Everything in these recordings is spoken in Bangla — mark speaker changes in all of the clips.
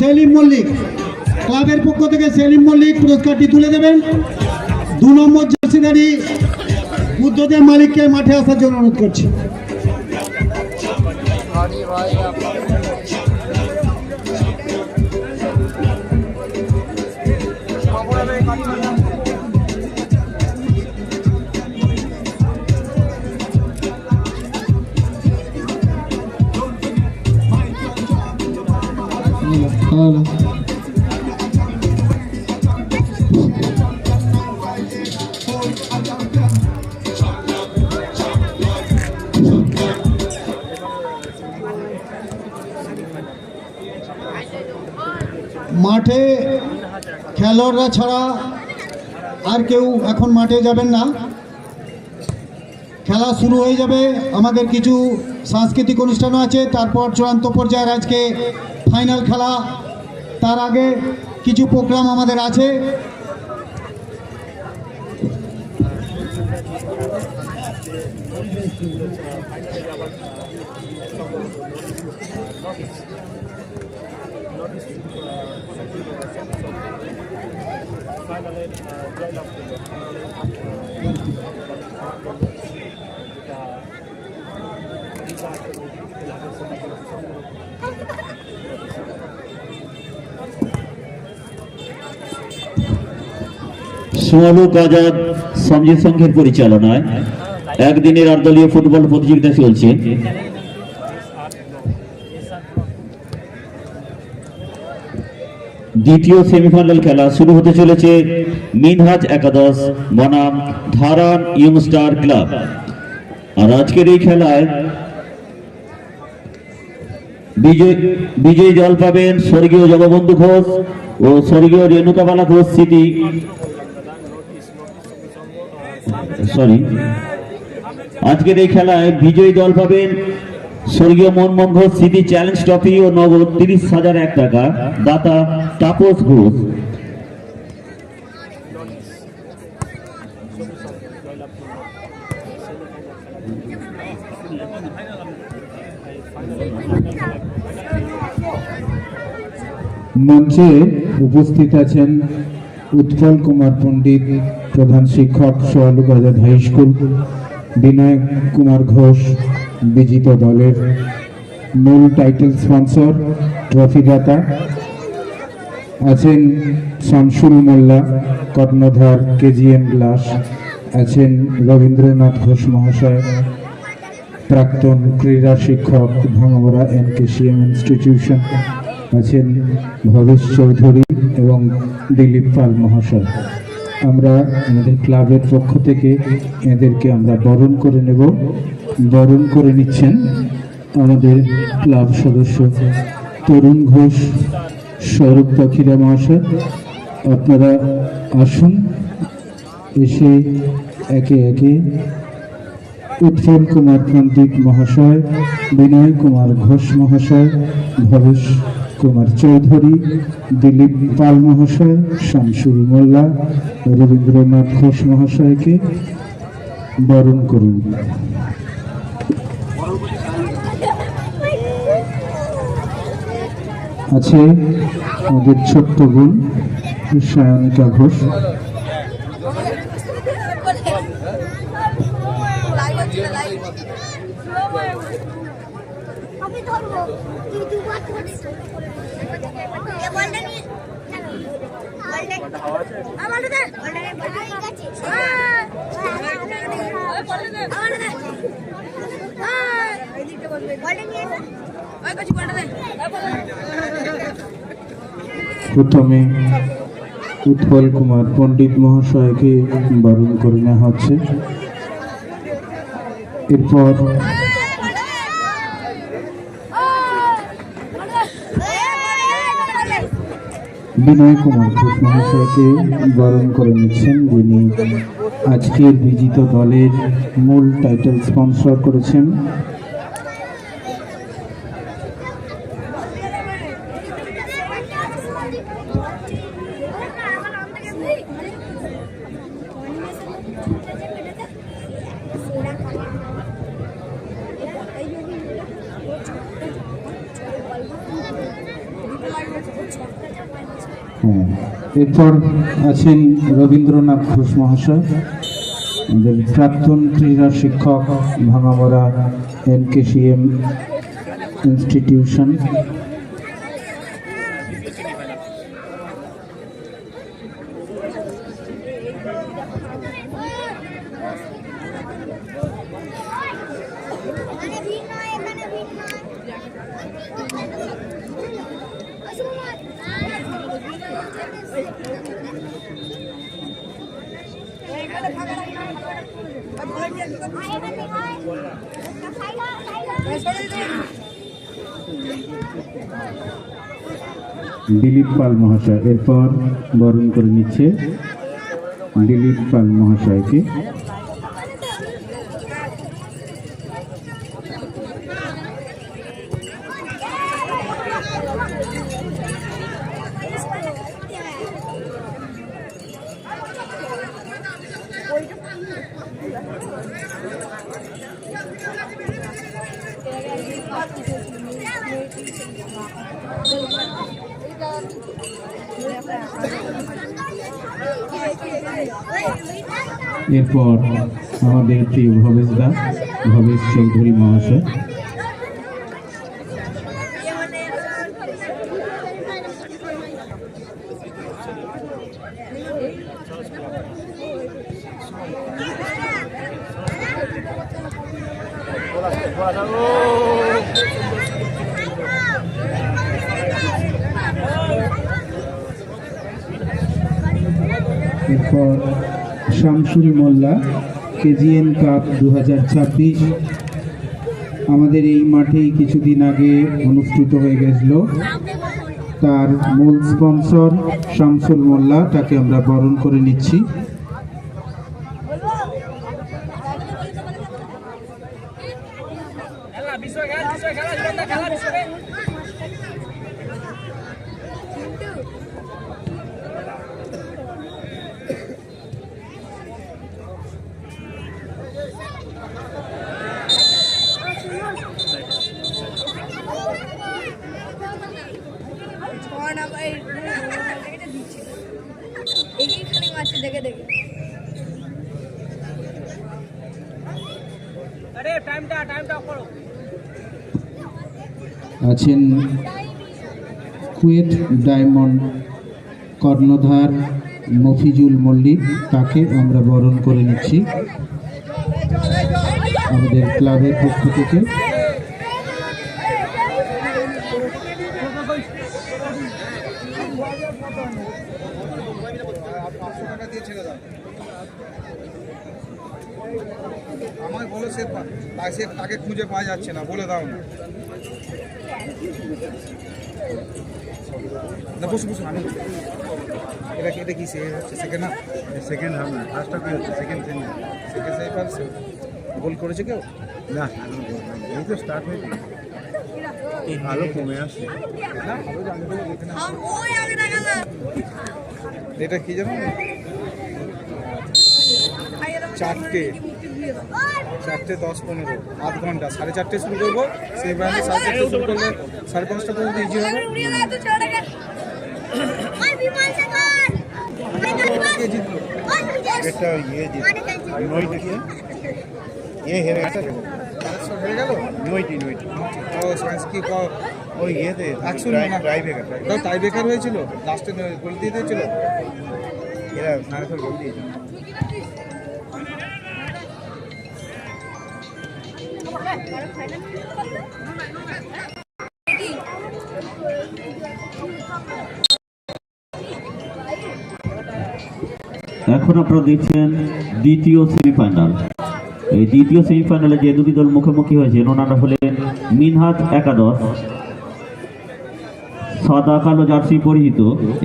Speaker 1: সেলিম মল্লিক। ক্লাবের পক্ষ থেকে সেলিম মল্লিক পুরস্কারটি তুলে দেবেন। দু নম্বর জার্সিধারী বুদ্ধদেব মালিককে মাঠে আসার জন্য অনুরোধ করছি। মাঠে খেলোয়াড়রা ছাড়া আর কেউ এখন মাঠে যাবেন না। খেলা শুরু হয়ে যাবে। আমাদের কিছু সাংস্কৃতিক অনুষ্ঠানও আছে। তারপর চূড়ান্ত পর্যায়ের আজকে ফাইনাল খেলা। তার আগে কিছু প্রোগ্রাম আমাদের আছে।
Speaker 2: সোয়ালুক আজাদ সঞ্জীব সংঘের পরিচালনায় একদিনের আটদলীয় ফুটবল প্রতিযোগিতা চলছে। দ্বিতীয় সেমিফাইনাল খেলা শুরু হতে চলেছে মিনহাজ একাদশ, বনাম ধারান ইয়ংস্টার ক্লাব। আর আজকের এই খেলায় বিজয়, বিজয়ী দল পাবেন স্বর্গীয় জগবন্ধু ঘোষ ও স্বর্গীয় রেণুকাবালা ঘোষ স্মৃতি সরি আজকের এই খেলায় বিজয়ী দল পাবেন স্বর্গীয় মনমোহন ঘোষ স্মৃতি চ্যালেঞ্জ ট্রফি ও নগদ তিরিশ হাজার এক টাকা। দাতা তাপস ঘোষ।
Speaker 3: মঞ্চে উপস্থিত আছেন উৎপল কুমার পণ্ডিত, প্রধান শিক্ষক সোয়ালুক আজাদ হাই স্কুল বিনয় কুমার ঘোষ, বিজিত দলের মূল টাইটেল স্পন্সর ট্রফিদাতা আছেন শামসুল মোল্লা, কর্ণধার কেজিএম গ্লাস আছেন রবীন্দ্রনাথ ঘোষ মহাশয়, প্রাক্তন ক্রীড়া শিক্ষক Bhangamora N K CM institution. আছেন ভবেশ চৌধুরী এবং দিলীপ পাল মহাশয়। আমরা আমাদের ক্লাবের পক্ষ থেকে এদেরকে আমরা বরণ করে নেব। বরণ করে নিচ্ছেন আমাদের ক্লাব সদস্য তরুণ ঘোষ, স্বরূপ পাখিরা মহাশয়। আপনারা আসুন, এসে একে একে উৎপল কুমার পণ্ডিত মহাশয়, বিনয় কুমার ঘোষ মহাশয়, ভবেশ কুমার চৌধুরী, দিলীপ পাল মহাশয়, শামসুল মোল্লা, রবীন্দ্রনাথ ঘোষ মহাশয়কে বরণ করুন। আছে আমাদের ছোট্ট বোন, সায়নিকা ঘোষ
Speaker 4: লাইভ হচ্ছে লাইভ আমি ধরবো তুই তুই বাদ করিস এ বলটা নিয়ে বলটা আমার দে বলটা নিয়ে বলটা আছে আমার দে আমার দে এদিকে বলবে বলটা নিয়ে ওই কাছে বলটা দে
Speaker 3: প্রথমে উৎপল কুমার পণ্ডিত মহাশয়কে বারণ করে নেওয়া হচ্ছে। এরপর বিনয় কুমার ঘোষ মহাশয়কে বরণ করে নিচ্ছেন যিনি আজকের বিজিত দলের মূল টাইটেল স্পন্সর করেছেন। এরপর আছেন রবীন্দ্রনাথ ঘোষ মহাশয় আমাদের প্রাক্তন ক্রীড়া শিক্ষক ভাঙামরা এম ইনস্টিটিউশন। দিলীপ পাল মহাশয় এরপর বরণ করে নিচ্ছে দিলীপ পাল মহাশয়কে। এরপর আমাদের প্রিয় ভবেশ দা ভবেশ চৌধুরী মহাশয়। এরপর শামসুল মোল্লা, কেজিএন কাপ দু হাজার ছাব্বিশ। আমাদের এই মাঠেই কিছুদিন আগে অনুষ্ঠিত হয়ে গেছিল। তার মূল স্পন্সর শামসুল মোল্লা, তাকে আমরা বরণ করে নিচ্ছি।
Speaker 4: মারছে দেখে দেখে
Speaker 3: আছেন কুয়েত ডায়মন্ড কর্ণধার মফিজুল মল্লিক তাকে আমরা বরণ করে নিচ্ছি। আমাদের ক্লাবের পক্ষ থেকে।
Speaker 5: আমায় বলো সে পা- তা- সে তাকে খুঁজে পাওয়া যাচ্ছে না বলে দাও না। না বসে বসে আমি এটা কি- এটা কি সে হচ্ছে সেকেন্ড হাফ
Speaker 6: সেকেন্ড হাফ না ফার্স্ট হাফই হচ্ছে সেকেন্ড সেমি
Speaker 5: সেকেন্ড সেই পারছে গোল করেছে কেউ?
Speaker 6: না এই তো স্টার্ট হয়ে হয়েছে ভালো কমে
Speaker 4: দেখাল
Speaker 5: এটা কি জানো? চারটে। চারটে দশ পনেরো আধ ঘণ্টা সাড়ে চারটে শুরু করব। সেই ব্যায়ামে সাড়ে চারটে শুরু করলে সাড়ে পাঁচটা পর্যন্ত ইজি হবে।
Speaker 6: এটা ইয়ে এ হেরে গেছে।
Speaker 5: হয়ে গেল?
Speaker 6: নইটি নইটি
Speaker 5: ও সায়েন্স কি?
Speaker 6: ওই ইয়েতে
Speaker 5: একশো
Speaker 6: ড্রাইভ
Speaker 5: না।
Speaker 6: ড্রাইভ একা
Speaker 5: ওটা টাই বেকার হয়েছিল? লাস্টে গোল দিয়ে দিয়েছিল?
Speaker 6: এরা সাড়ে গোল দিয়েছে।
Speaker 2: এখন আপনারা দেখছেন দ্বিতীয় সেমিফাইনাল এই দ্বিতীয় সেমিফাইনালে যে দুটি দল মুখোমুখি হয়েছে ওনারা হলেন মিনহাজ একাদশ, সাদা কালো জার্সি পরিহিত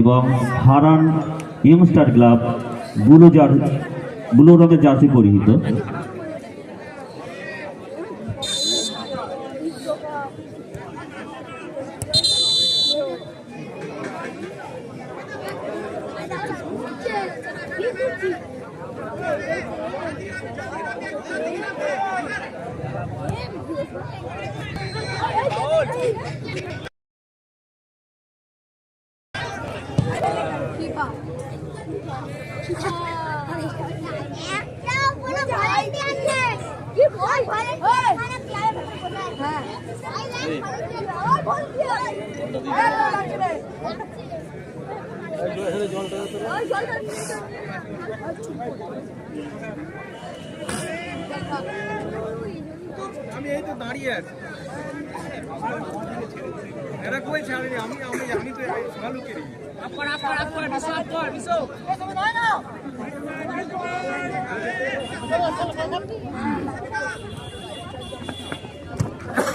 Speaker 2: এবং হারান ইয়ংস্টার ক্লাব ব্লু জার ব্লু রঙের জার্সি পরিহিত
Speaker 4: Thank you. একটাও কোনো ভলান্টিয়ার নেই কি ভয় ভলান্টিয়ার মানে কি আর হ্যাঁ সাইলেন্ট ভলান্টিয়ার
Speaker 5: আমি এই তো দাঁড়িয়ে আছি। এরা কই ছাড়েনি? আমি আমি আমি তো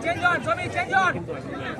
Speaker 7: Change on, Tommy, change on!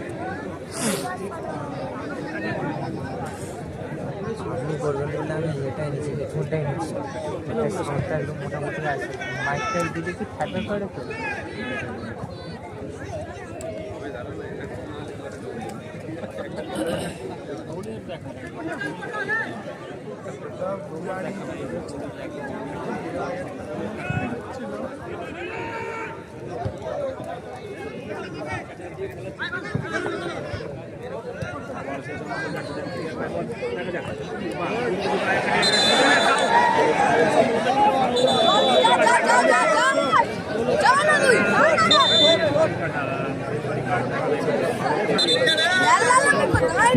Speaker 7: এটাই নিচ্ছি হেডফোনটাই নিচ্ছি এটা সাউন্ডটা একদম মোটামুটি দিকে কি থাকবে করে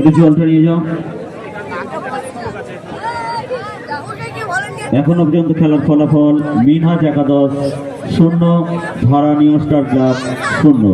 Speaker 2: একটু জলটা নিয়ে যাও। এখনও পর্যন্ত খেলার ফলাফল মিনহাজ একাদশ শূন্য ভারানীয় স্টার ক্লাব শূন্য।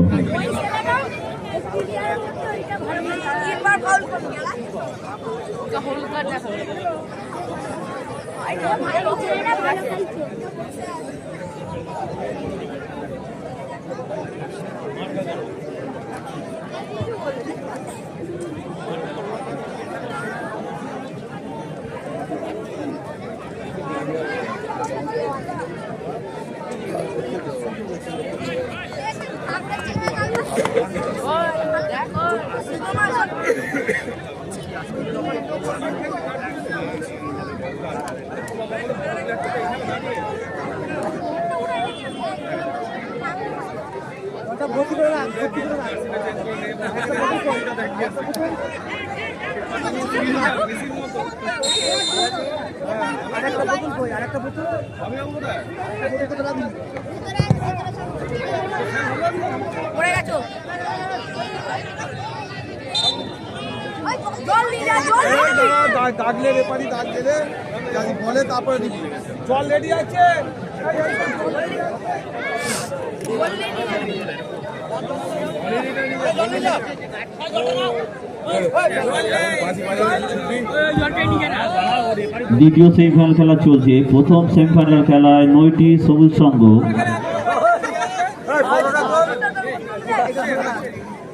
Speaker 2: Gracias.
Speaker 4: পড়ে গেছো যা।
Speaker 5: দাগলে রেপারি দাগ বলে তারপরে জল রেডি আছে
Speaker 2: দ্বিতীয় সেমিফাইনাল খেলা চলছে। প্রথম সেমিফাইনাল খেলায় নয়টি সবুজ সংঘ।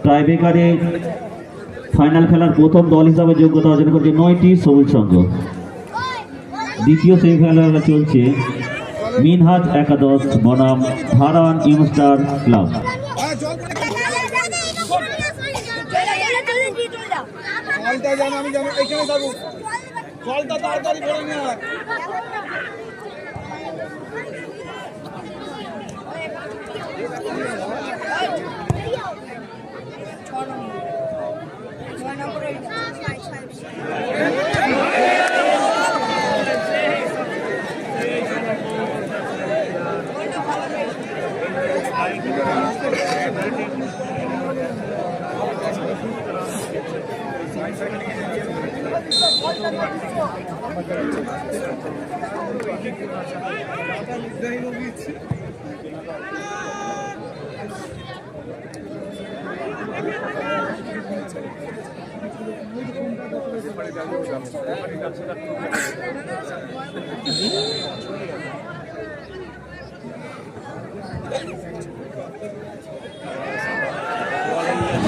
Speaker 2: টাইব্রেকারে ফাইনাল খেলার প্রথম দল হিসাবে যোগ্যতা অর্জন করছে নয়টি সবুজ সংঘ। দ্বিতীয় সেমিফাইনাল খেলা চলছে। মিনহাজ একাদশ বনাম ভারান ইউস্টার ক্লাব।
Speaker 5: আমি এখানে তাড়াতাড়ি করে নিয়ে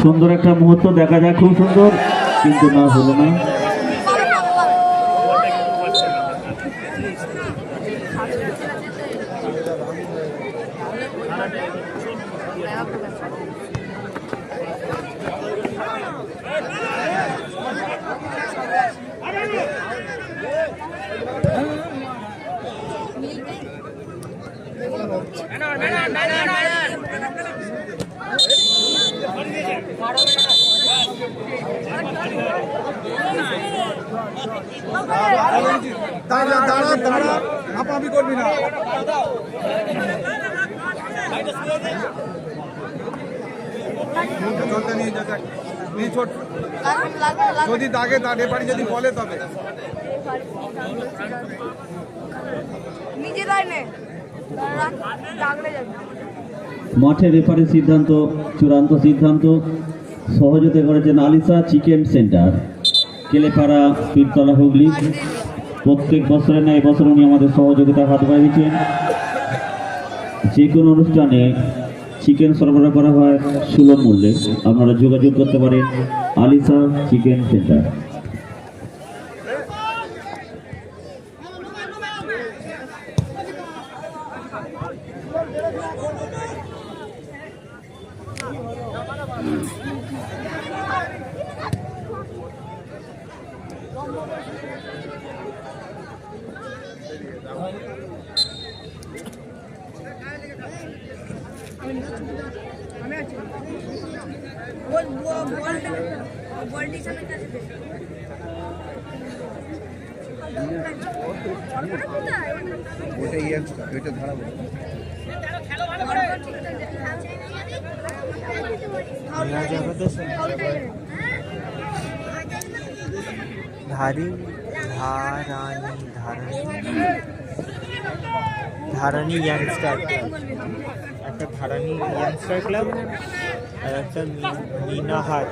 Speaker 2: সুন্দর একটা মুহূর্ত দেখা যায় খুব সুন্দর কিন্তু না হলো না।
Speaker 5: দাঁড়া দাঁড়া দাঁড়া হাঁপাহাঁপি করবি না জলটা নিয়ে যা নিয়ে ছোট যদি দাগে তার এপারে যদি বলে তবে
Speaker 4: নিজে রায় নে।
Speaker 2: মাঠের রেফারির সিদ্ধান্ত, চূড়ান্ত সিদ্ধান্ত, সহযোগিতা করেছেন আলিসা চিকেন সেন্টার, কেলেপাড়া, পীরতলা হুগলি। প্রত্যেক বছরে না, এবছর উনি আমাদের সহযোগিতা হাত বাড়িয়েছেন যে কোনো অনুষ্ঠানে চিকেন সরবরাহ করা হয় সুলভ মূল্যে। আপনারা যোগাযোগ করতে পারেন আলিসা চিকেন সেন্টার।
Speaker 6: ওটা ইয়ে ওইটা ধরাবো
Speaker 7: ধারি ধারানি ধারানি ধারানি ইয়াংস্টার ক্লাব একটা ধারানি ইয়াংস্টার ক্লাব আর একটা মিনাহাজ